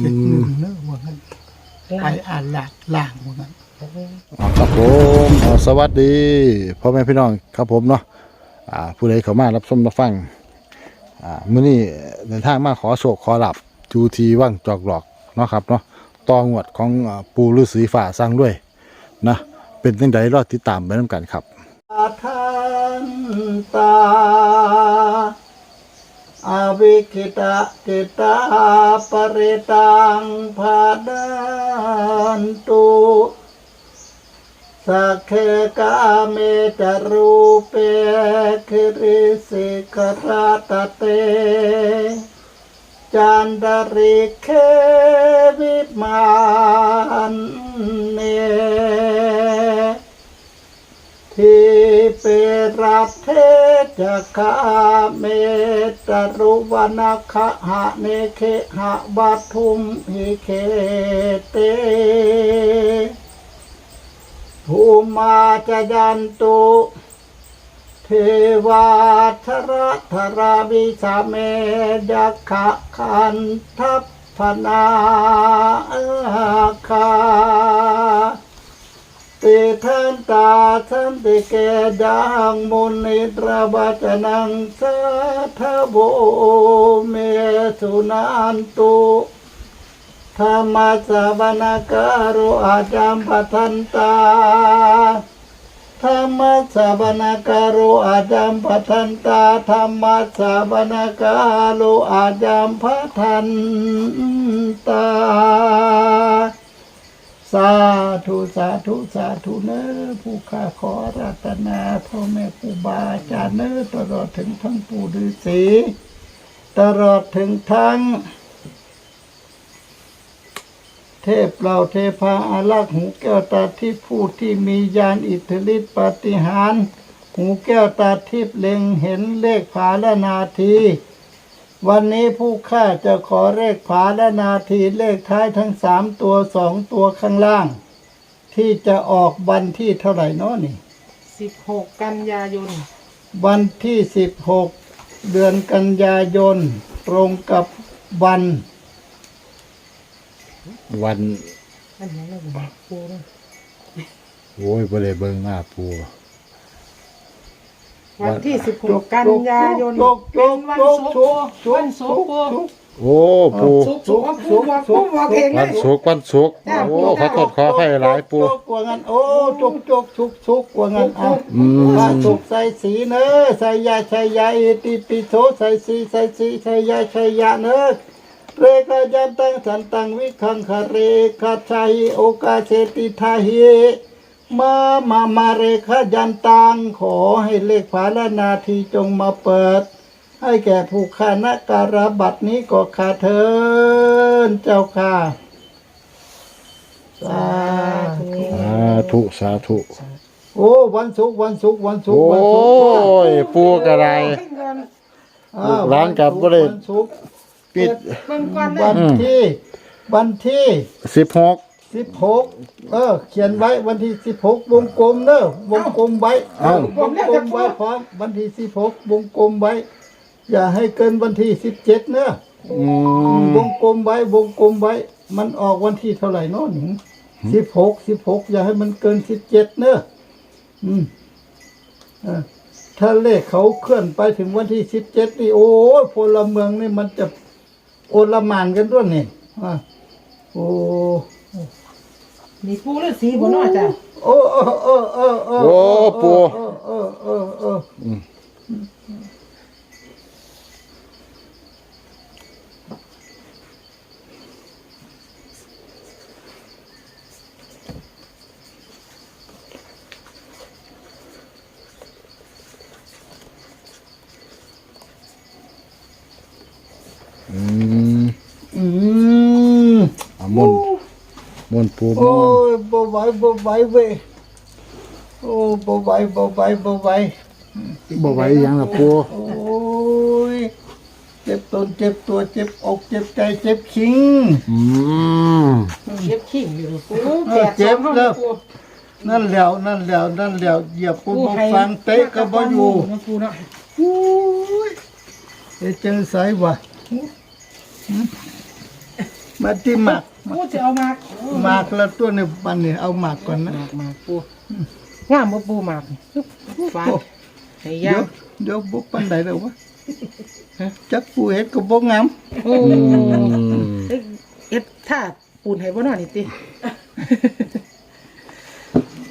เจ็ดหนึ่งเนอะว่างั้นไปอ่านหลักล่างว่างั้นอ๋อครับผมอ๋อสวัสดีพ่อแม่พี่น้องครับผมเนาะอ่าผู้ใดเข้ามารับชมรับฟังอ่ามื้อนี้เดินทางมาขอโชคขอหลับจูทีว่างจอกหลอกเนาะครับเนาะตองวดของอ่าปูฤาษีฝ่าสร้างด้วยนะเป็นจังไดรอดติดตามไปนํกันครับ อาทันตา วิคิตะกิตาปริตังภาดันตุสักเคกาเมจารูเปคิริสิกราตเต จันดาริเควิมานเนที่เปรับเท จคาเมตรุวนาคหะเนเคหะบัทุมหิเคเตภูมาจยันตุเทวาทระธราวิสาเมยักขะคันทัพพนาคา ติทันตาทันติเกดังมุนิตรบัจนังสาทโบเมสุนันตุธรรมะสวนาการุอาจามปทันตาธรรมะสวนาการุอาจามปทันตาธรรมะสวนาการุอาจามปทันตา ธุสาธุสาธุเนอผู้ข้าขอรัตนาพ่อแม่ครูบาอาจารย์เนอตลอดถึงทั้งปู่ฤาษีตลอดถึงทั้ง เทพเราเทพาอารักษ์หูแก้วตาทิพย์ผู้ที่มียานอิทธิฤทธิปฏิหาร หูแก้วตาทิพย์เล็งเห็นเลขผาและนาที วันนี้ผู้ข้าจะขอเลขผาและนาทีเลขท้ายทั้งสามตัวสองตัวข้างล่าง ที่จะออกวันที่เท่าไหร่เนาะนี่ สิบหกกันยายนวันที่สิบหกเดือนกันยายนตรงกับวัน วันอันนี้เราบอกปูนะโอ้ยบ่ได้เบิ่งหน้าปู วันที่สิบหกกันยายนจกจเป็นกวันจกศุกจร์กวันศุกร์ปู โอ้ปูศุกร์ศุกร์ว่าปูบอกปูบอกเองเลวันยศุกร์วันศุกร์โอ้ขอโทษขออภัยหลายปูจกกว่างั้นโอ้จกจกชุกชุกกว่างั้นอะอืมพระสุกใส่สีเนอะใส่ยาชัยยาอิติปิโสใส่สีใส่สีใส่ยาชัยยาเนอะเรกายันตังสันตังวิคังคาเรคาชัยโอกาเสติทาหิมามามาเรขยันตังขอให้เลขฝาและนาทีจงมาเปิด ให้แก่ผู้ค้านาการะบัตรนี้ก็ขาเทินเจ้าค่ะสาธุสาธุสาธุ โอ้วันศุกร์วันศุกร์วันศุกโอ้ร์วันศุกร์ยปูกระไรอ้าวร้านกับบ่ได้ วันศุกร์ปิดเบิ่งก่อนเลวัยนที่วันที่สิบหกสิบหกเออ เขียนไว้วันที่สิบหกวงกลมเนอะวงกลมไว้เอ้าวงกลมไว้พร้อมวันที่สิบหกวงกลมไว้ อย่าให้เกินวันที่สิบเจ็ดเนอะอืมวงกลมไว้วงกลมไว้ มันออกวันที่เท่าไหร่เนาะหนิสิบหกสิบหกอย่าให้มันเกินสิบเจ็ดเนอะอืมเออถ้าเลขเขาเคลื่อนไปถึงวันที่สิบเจ็ดนี่โอ้ยพลเมืองนี่มันจะโอลหมานกันด้วยนี่อะโอ้มีปูหรือสีบนน้อจ้ะโอ้โอ้โอ้โอ้โอ้โอ้ปูโอ้โอ้โอ้โอ้อืมอืม อืม อะมนต์ มนต์ปูมโอ้นต์ยบ่ไหวบ่ไหวเว้ยโอ้บ่ไหวบ่ไหวบ่ไหวบ่ไหวหยังล่ะปูโอ้ยเจ็บตนเจ็บตัวเจ็บอกเจ็บใจเจ็บขิง อืมเจ็บขิงอยู่ปูเออเจ็บแปดสองแล้วปูนั่นแล้วนั่นแล้วนั่นแล้วเหยียบกูบ่ให้ฟังเตะก็บ่อยู่นะปูเนาะโอ้ยเฮ็ดจังไสวะ มาที่หมากปูจะเอามากหมากแล้วตัวนี้ปันนี่เอาหมากก่อนนะมากมากปูงามบ่ปูมากนี่ปึ๊บฟ้าให้เดี๋ยายววเดี๋ยวบุปันใดเลยวะจักปูเห็ดก็บ่งามโอ้อืมเอ๊ะเอ็ดถ้าปูนให้บ่นอนนี่ติ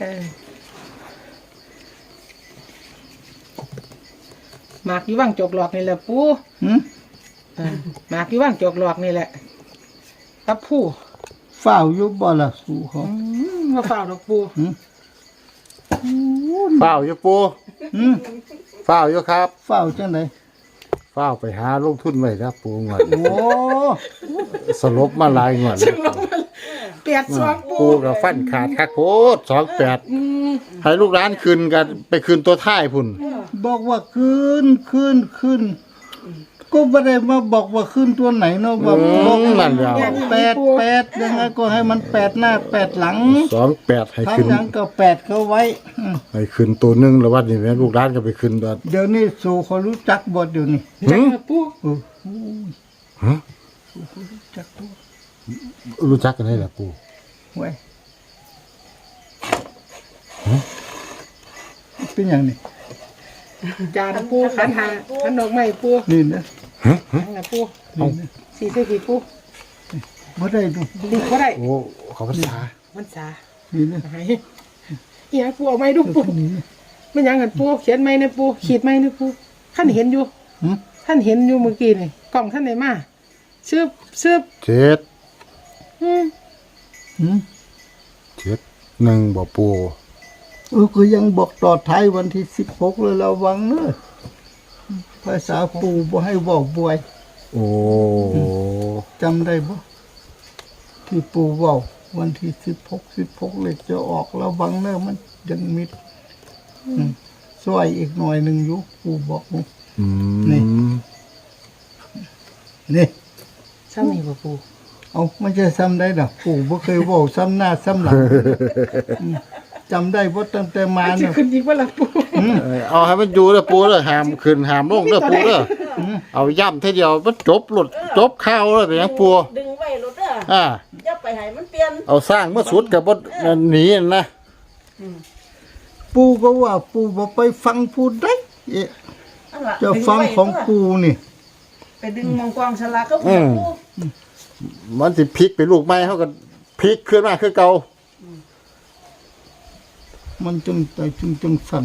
เออหมากอยู่ว่างจกหลอกนี่แหละปูหึเออหมากอยู่ว่างจกหลอกนี่แหละ กับผู้ฝ้าวอยู่บ่ล่ะสู่เขาอืมมาฝ่าดอกปูหึเฝ้าอยู่ปูหึเฝ้าอยู่ครับฝ้าวจังไดเฝ้าไปหาลงทุนไว้ครับปูงวดโอ้สลบมาหลายงวดแล้วเปียดสองปูปูกับฟันขาดคักโพดสองแปดให้ลูกร้านคืนกันไปคืนตัวท้ายพุ่นบอกว่าขึ้นขึ้นขึ้น ก็ไม่ได้มาบอกว่าขึ้นตัวไหนเนาะว่าบอกนั่นแหละ แปดแปดยังไงก็ให้มันแปดหน้าแปดหลังสองแปดให้ทางคืนหลังก็แปดเขาไว้อืมให้คืนตัวหนึงแล้วว่านี่แม่ลูกร้านก็ไปคืนตัวเดี๋ยวนี้สู่เขารู้จักบทเดี๋ยวนี้จังปูเออฮะรู้จักตัวรู้จักกันได้แหละปูไว้เป็นอย่างนี้จานปูขันหาขันดอกไม้ปูนี่นะ ขันนะปูสีเสื้อผีปูไม่ได้ดูดีก็ได้ โอ้เขาภาษามันสานี่นะหายอีหยังปูเอาไม้ดูปูไม่หยังกันปูเขียนไม้นะปูขีดไม้นะปูท่านเห็นอยู่หึท่านเห็นอยู่เมื่อกี้นี่กล่องท่านไหนมาเสื้อเสื้อเจ็ดอืมหืมเจ็ดหนึ่งบ่ปูเออก็ยังบอกต่อท้ายวันที่สิบหกเลยระวังเนอะ ภาษาปู่บ่ให้บอกบวยโอ้จำได้บ่ที่ปู่เว่าวันที่สิบหกสิบหกเลยจะออกระวังเนอะมันยังมิดอืมซอยอีกหน่อยหนึ่งอยู่ปู่บอกอืมนี่นี่ซ้ำนี่บ่ปูเอาไม่ใช่ซ้ำได้ดอกปู่บ่เคยเว่าซ้ำหน้าซ้ำหลังอืม จำได้ว่าตั้งแต่มาจะเนี่ยขึ้นอีกว่าละปูเอ้ยเอาให้มันอยู่เด้อปูเด้อห้ามขึ้นห้ามลงเด้อปูเด้อเอาย่ำเท่าเดียวมันจบหลุดจบข้าวแล้วเป็นหยังปูดึงไว้รถเด้ออ่า อย่าไปให้มันเปลี่ยนเอาสร้างเมื่อสุดกับบดหนีนั่นนะปู่ก็ว่าปู่บ่ไปฟังผู้ใดเอ๊ะนั่นล่ะจะฟังของปู่นี่ ไปดึงมองกองฉลากก็ผู้ผู้มันสิพลิกไปลูกไม้เขาก็พลิกขึ้นมาคือเก่า มันจึงใจจึงจึงสั่น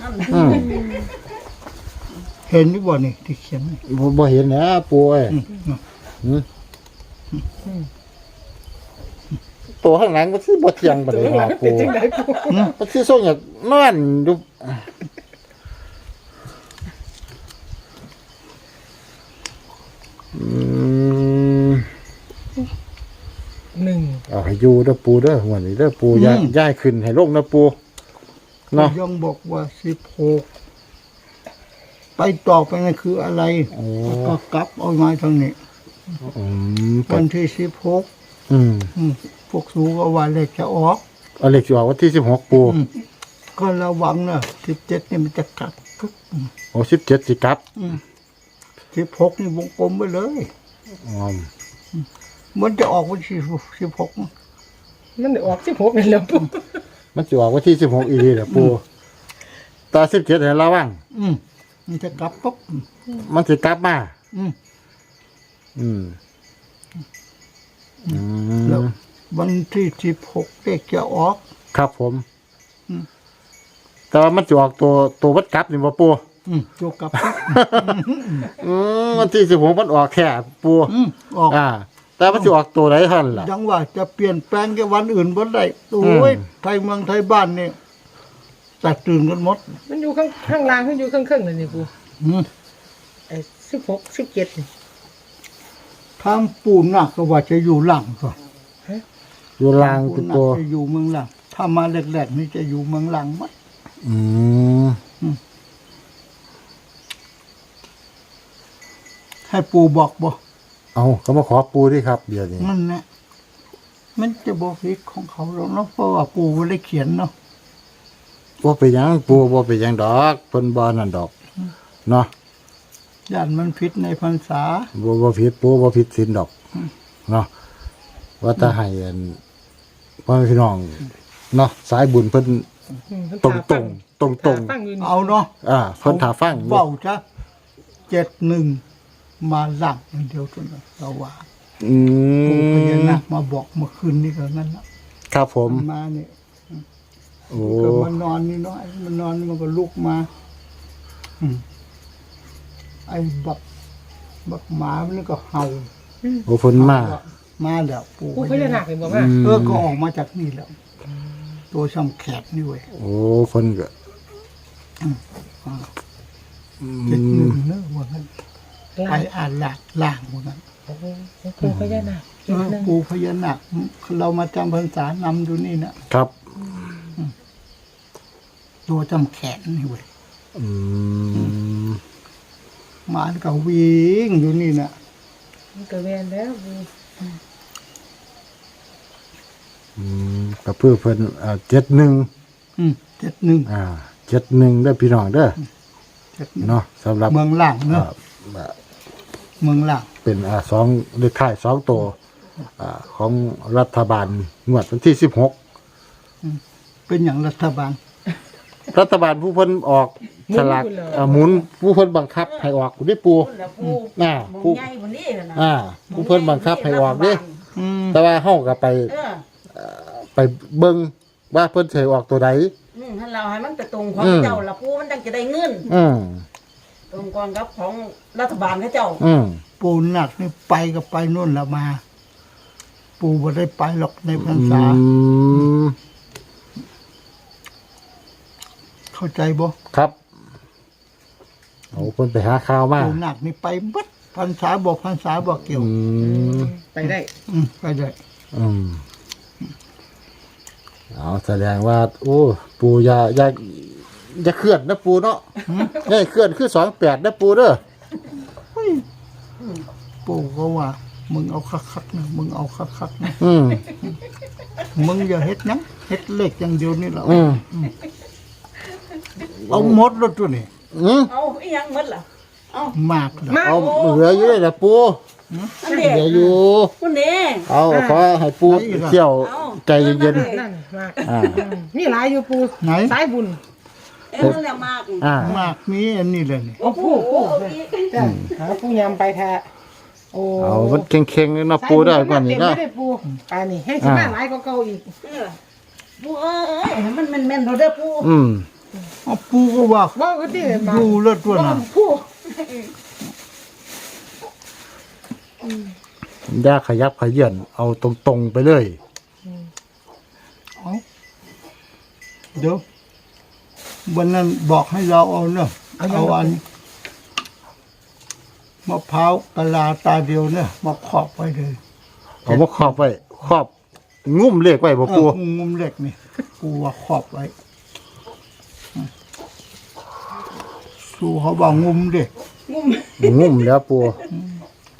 นั่นอืมเห็นนี่บ่นี่ที่เขียนนี่บ่บ่เห็นนะปูเอ้ยอืมหืมตัวข้างหลังมันสิบ่เที่ยงบ่ได้หรอปูเป็นจังไดปูมันสิส่งอย่างนอนอยู่อืมหนึ่งเอาให้อยู่เด้อปูเด้อวันนี้เด้อปูย้ายย้ายขึ้นให้ลงนะปู เนาะยังบอกว่าสิบหกไปต่อไปนั่นคืออะไรโอ้แล้วก็กลับเอามาทางนี้อืมวันที่สิบหกอืมพวกสูก็ว่าเลขจะออก เอาเลขสิออกวันที่สิบหกปูอืม ก็ระวังนะสิบเจ็ดนี่มันจะกลับโอ้สิบเจ็ดสิกลับสิบหกนี่วงกลมไปเลย อ๋อมันจะออกวันที่สิบหกมันได้ออกสิบหกนี่แหล้วปู มันสิออกวันที่สิบหกอีกแหละปูตาสิบเจ็ดให้ระวัง อืมมันจะกลับปุ๊บมันสิกลับมา อืมอืม อืแล้วมวันที่สิบหกเลขจะออก ครับผม อืม แต่ว่ามันจะออกตัวตัววัดกลับนี่บ่ปูอืมจะกลับปุ๊บอืมวันที่สิบหกมันออกแค่ปูอืมออก อ่า แต่มันจะออกตัวไหนท่านล่ะ ยังว่าจะเปลี่ยนแปลงแค่วันอื่นบ่ได้โอ้ยอืม ไทยเมืองไทยบ้านนี่แตกตื่นกันหมดมันอยู่ข้างข้างล่างมันอยู่ข้างๆเลยนี่ปูอืมไอ้สิบหกสิบเจ็ดนี่ทางปูนักก็ว่าจะอยู่หลังก่อนอยู่ลางปูเป็นนักตัว จะอยู่เมืองหลัง ถ้ามาแรกๆนี่จะอยู่เมืองหลังมั้ยอืมให้ปูบอกบ่ เอาเขามาขอปูดิครับ เดี๋ยวนี้นั่นแหละมันจะบ่ผิดของเขาหรอกเนาะเพราะว่าปูบ่ได้เขียนเนาะบ่ไปนหยังปูบ่ไปนหยังดอกเพิ่นบ่นั่นดอกเนาะย่านมันผิดในพรรษา บ่บ่ผิดปูบ่ผิดศีลดอกเนาะว่าถ้าให้อันพ่อแม่พี่น้องเนาะสายบุญเพิ่นอืมเพิ่นตรงถาตรงตรงตรงถาฟังอยู่นี่เอาเนาะๆอ่าเพิ่นถาฟังอยู่เว้าจ้ะเจ็ดหนึ่ง มาหลังอย่างเดียวจนเราว่าอืปู่พญาม นาคมาบอกเมื่อคืนนี้ก็นั่นละครับผม มันมาเนี่ยโอ้ ก็มันนอนนี่เนาะมันนอนมันก็ลุกมา อืมไอ้บักบักหมามันก็เห่าโอ้เพิ่นมามาแล้วปู่ผู้พญานาคนี่บอกว่าเออก็ออกมาจากนี่แล้ว ตัวช่ำแขกนี่เว้ยโอ้เพิ่นก็เจ็ดหนึ่งเนอะว่างั้น ไปลายอ่านหลากล่างว่างั้นโอ้โหผู้พญานาคเออปู่พญานาคเรามาจำพรรษานำอยู่นี่นะครับตัวจำแขนนี่เว้ยอืมหมาก็วิ่งอยู่นี่นะมันก็แม่นแล้วปูอืมก็เพื่อเพิ่นอ่าเจ็ดหนึ่งอืมเจ็ดหนึ่งอ่าเจ็ดหนึ่งเด้อพี่น้องเด้อเจ็ดหนึ่งเนาะสำหรับเมืองล่างเนอ่าอะ เมืองล่างเป็นอ่าสองเลขท้ายสองตัวอ่าของรัฐบาลงวดวันที่สิบหกเป็นอย่างรัฐบาล รัฐบาลผู้เพิ่นออกฉลากอ่าหมุนผู้เพิ่นบังคับให้ออกได้ปูพุ่นแล้วผู้อ่าหมองผู้ใหญ่บนนี้น่ะนะอ่าผู้เพิ่นบังคับให้ออกเด้อืมแต่ว่าเฮาก็ไปเออไปเบิ่งว่าเพิ่นสิให้ออกตัวใด อืมถ้าเราให้มันไปตรงของอืม เจ้าละผู้มันจังจะได้เงินอืม ตรงกองกับของรัฐบาลเขาเจ้าอืมปูหนักนี่ไปก็ไปนู่นละมา ปูบ่ได้ไปหรอกในพรรษา อืมเข้าใจบ่ครับเอาเพิ่นไปหาข่าวมากปูหนักนี่ไปบัดพรรษาบอกพรรษาบอกเกี่ยว อืม ไปได้ อืมไปได้อืมเอาแสดงว่า โอ้ ปูยาย่า อย่าเคลื่อนนะปูเนาะอย่าให้เคลื่อนคือสองแปดนะปูเด้อปูก็ว่า มึงเอาคักๆนะมึงเอาคักๆนะอืมมึงอย่าเฮ็ดหยังเฮ็ดเล็กอย่างเดียวนี่แหละอืมเอาหมดแล้วตัวนี้อืมเอาอีหยังหมดล่ะเอามากแล้วมาเอาเหลืออยู่เลยนะปูอันเด็เหลืออยู่ คุณเด้ เอาขอให้ปูเที่ยวใจเย็นนั่นมากๆอ่านี่หลายอยู่ปูไหน สายบุญ เอ้มันแล้วมากอ่ามากมีอันนี้เลยนี่โอ้โหโอ้โหอีกจ้ะหาปูยำไปแท้โอ้เอามันเค็งๆเลยเนาะปูได้ก่อนนี่เต็มเนาะ ไม่ได้ปูอันนี้ให้สิมาหลายก็เก่าอีกเออผู้เอ้ยให้มันแม่นๆเราเด้อผู้อืมเอาปูก็ว่าว่าก็ที่มาดูแล้วตัวว่าน่ะผู้อย่าขยับขยื่นเอาตรงๆไปเลยเอาเดี๋ยว วันนั้นบอกให้เราเอาเนอะเอาอันมะพร้าวกะลาตาเดียวเนี่ยมาขอบไว้เลยเอามาครอบไว้ครอบงุ้มเลขไว้บ่เอปูองูมุมเหล็กนี่กูว่าขอบไว้อืมสู้เขาบอกงุมเด็กงุ้มแล้วปู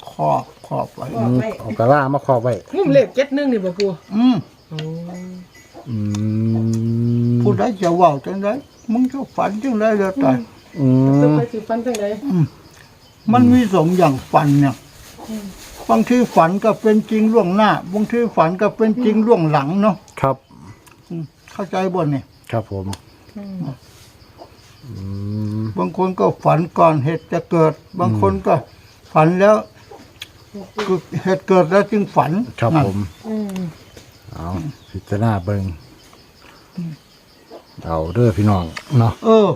ขอบขอบไว้ อืมเอากระลามาครอบไว้งุ่มเล็กเจ็ดหนึงนี่บ่ปูอืม โอ้อืม ผู้ใดจะเว่าจังไดมึงจะฝันจังไดแล้วแต่อืจะมไปสิฟันจังไดมันมีสองอย่างฝันเนี่ยบางทีฝันก็เป็นจริงล่วงหน้าบางทีฝันก็เป็นจริงล่วงหลังเนาะครับ อืมเข้าใจบ่เนี่ยครับผม อืม บางคนก็ฝันก่อนเหตุจะเกิด บางคนก็ฝันแล้วคือเหตุเกิดแล้วจึงฝันครับนั่นผม อืมเอาพิจารณาเบิ่ง เอาเด้อพี่น้องเนาะเออ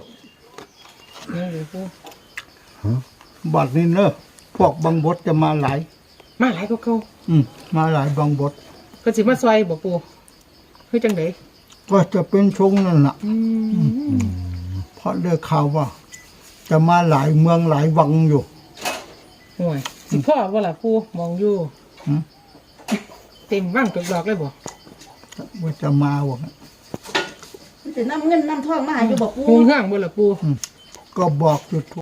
นี่เดี๋ยวปูบัดนี้เนอะพวกบางบดจะมาหลาย มาหลายก็เก่าอืมมาหลายบางบดเพิ่นสิมาซอยบ่ปูคือจังไดก็จะเป็นชงนั่นแหละอืมเพราะได้ข่าวว่า จะมาหลายเมืองหลายวังอยู่ห่วยสิพ่อบ่ล่ะปูมองอยู่หืมเต็มว่างตกดอกเลยบ่ว่าจะมาว่างั้นมัน สินำเงินนำทองมาให้อยู่บ่ปูผู้เฮืองบ่ล่ะปู ก็บอกอยู่